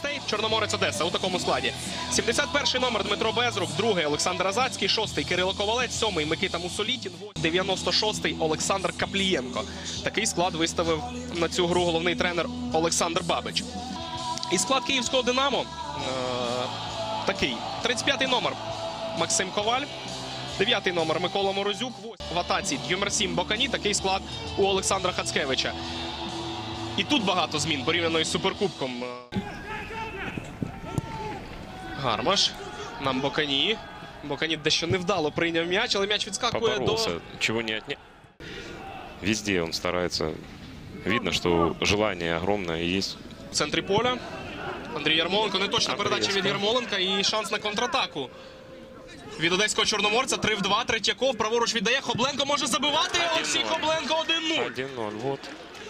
Стейт, Чорноморець Одеса у такому складі. 71-й номер Дмитро Безрук, другий Олександр Азацький, шостий Кирило Ковалець, сьомий Микита Мусолітін, 96-й Олександр Каплієнко. Такий склад виставив на цю гру головний тренер Олександр Бабич. І склад київського Динамо е, такий: 35-й номер Максим Коваль. Дев'ятий номер Микола Морозюк. В атаці Дюмерсім Бокані. Такий склад у Олександра Хацкевича. І тут багато змін порівняно із суперкубком. Гармаш. Нам Бокані. Бокані дещо невдало прийняв м'яч, але м'яч відскакує поборолся, до чего не отня. Везде он старается. Видно, что желание огромное есть. в центрі поля. Андрій Ярмоленко. Не точна Андрій передача від Ярмоленка і шанс на контратаку. Від одеського чорноморця 3 в 2. Третьяков праворуч віддає. Хобленко може забивати. Олексій Хобленко 1-0. 1-0. Вот.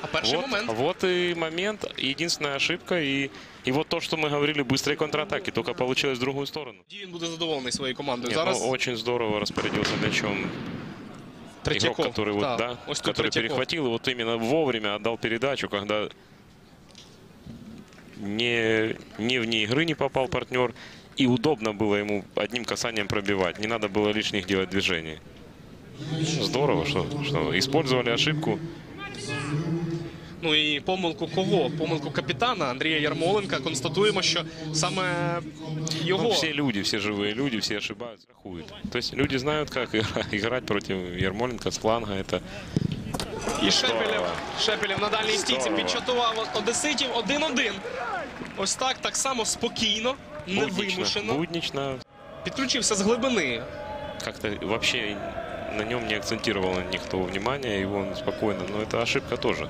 А перший Вот, момент. вот и момент. Единственная ошибка. И, и вот то, что мы говорили, быстрые контратаки. Только получилось в другую сторону. Він буде задоволений своєю командою. Нет, Зараз ну, очень здорово распорядился мячом игрок, Третьяков. который, вот, да, ось который Третьяков. перехватил и вот именно вовремя отдал передачу, когда не, не вне игры не попал партнер. И удобно было ему одним касанием пробивать. Не надо было лишних делать движений. Здорово, что, что использовали ошибку. Ну і помилку кого? Помилку капітана Андрія Ярмоленка. Констатуємо, що саме його Ну, все люди, все живые люди, все ошибаются, рахуют. То есть люди знают, как игра- играть против Ермоленко с фланга. Это і Шепелєв. Шепелєв на дальній стійці Здорово. підчатував одеситів 1-1. Ось так, так само спокійно, буднично, невимушено. буднично. Підключився з глибини. Как-то вообще на нем не акцентировал никто внимания, и он спокойно. Но это ошибка тоже.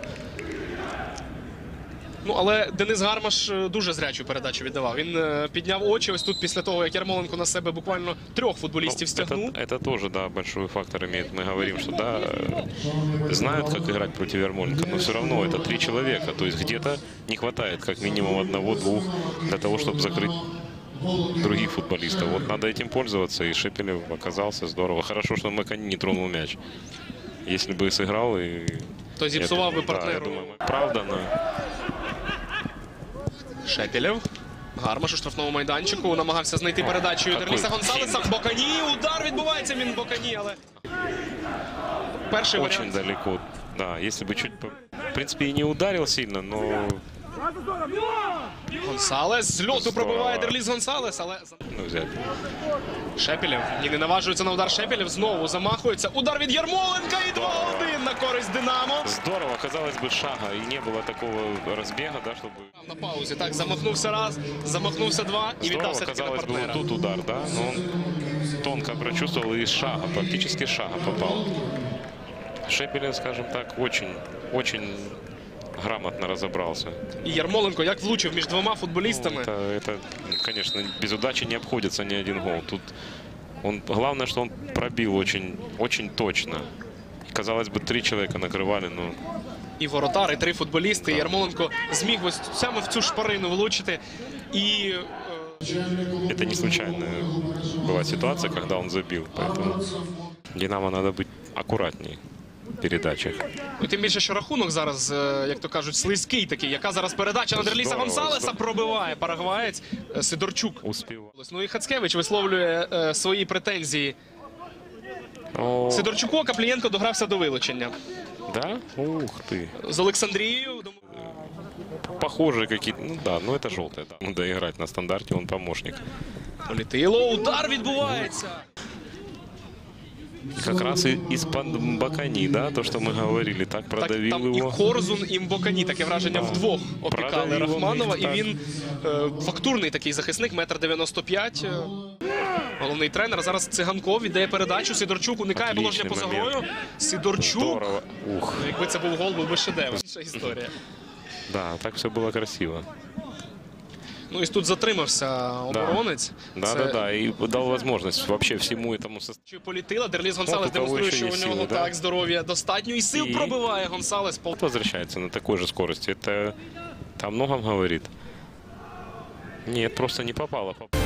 Ну, але Денис Гармаш е, дуже зрячу передачу віддавав. Він е, підняв очі ось тут після того, як Ярмоленко на себе буквально трьох Ну, футболістів стягнув. это, это тоже, да, большой фактор имеет. Мы говорим, что да, э, знают, как играть против Ермоленко, но все равно это три человека. То есть где-то не хватает как минимум одного-двух для того, чтобы закрыть других футболистов. Вот надо этим пользоваться, и Шепелев оказался здорово. Хорошо, что Макани не тронул мяч. Если бы сыграл, и... То зіпсував би Да, я партнеру. думаю, правда, но Шепелєв. Гармаш у штрафному майданчику намагався знайти передачу Дерліса Гонсалеса. Бокані. Удар відбувається він Бокані, але перший очень варіант. далеко. Да, если бы чуть... В принципе, и не ударил сильно, но Гонсалес з льоту Здорово. пробиває Дерліс Гонсалес, але ну, взять. Шепелєв. Ні, не наважується на удар Шепелєв. Знову замахується. Удар від Ярмоленка і 2-1 на користь Динамо. Здорово, казалось бы, шага, и не было такого разбега, да, чтобы... На паузі так замахнувся раз, замахнувся два і Здорово, віддався таки на казалось бы, партнера. вот тут удар, да, но он тонко прочувствовал и из шага, практически с шага попал. Шепелев, скажем так, очень, очень грамотно разобрался. І Ярмоленко як влучив між двома Ну, футболістами. это, это, конечно, без удачи не обходится ни один гол. Тут он, главное, что он пробил очень, очень точно. Казалось бы, три человека накрывали, но І воротар, і три футболісти. І Ярмоленко зміг ось саме в цю шпарину влучити. І е, это не случайная была ситуация, когда он забил. Поэтому Динамо надо быть аккуратнее в передачах. ну, тим більше, що рахунок зараз, е, як то кажуть, слизький такий. Яка зараз передача на Дерліса Гонсалеса пробиває парагваєць е, Сидорчук. Успел. Ну і Хацкевич висловлює е, свої претензії. О, Сидорчуку а Каплієнко догрався до вилучення. да? Ух ты. З Олександрією. думаю, Похожие какие-то. Ну да, ну это желтое. Да. Надо играть на стандарте, он помощник. Полетіло, удар відбувається. Как раз из-под Бакани, да, то, что мы говорили, так Так, продавил там і. Корзун, і Mbokani, таке враження вдвох опікали Продавив Рахманова. І він е, фактурний такий захисник, метр 95. е, Головний тренер. Зараз циганков віддає передачу. Сидорчук уникає положення поза грою. Сидорчук. Здорово. Ух, Якби це був гол, був би шедевр. Інша історія. да, так все было красиво. Ну і тут затримався оборонець. Да, Це- да, да, и дал возможность вообще всему этому составу. Чи політила, Дерліс Гонсалес От у кого демонструє, ще що є у нього сили, да? так здоров'я достатньо і сил І- пробиває Гонсалес. Пол- Возвращается на такой же скорости. Это, это о многом говорит. Нет, просто не попало. Поп-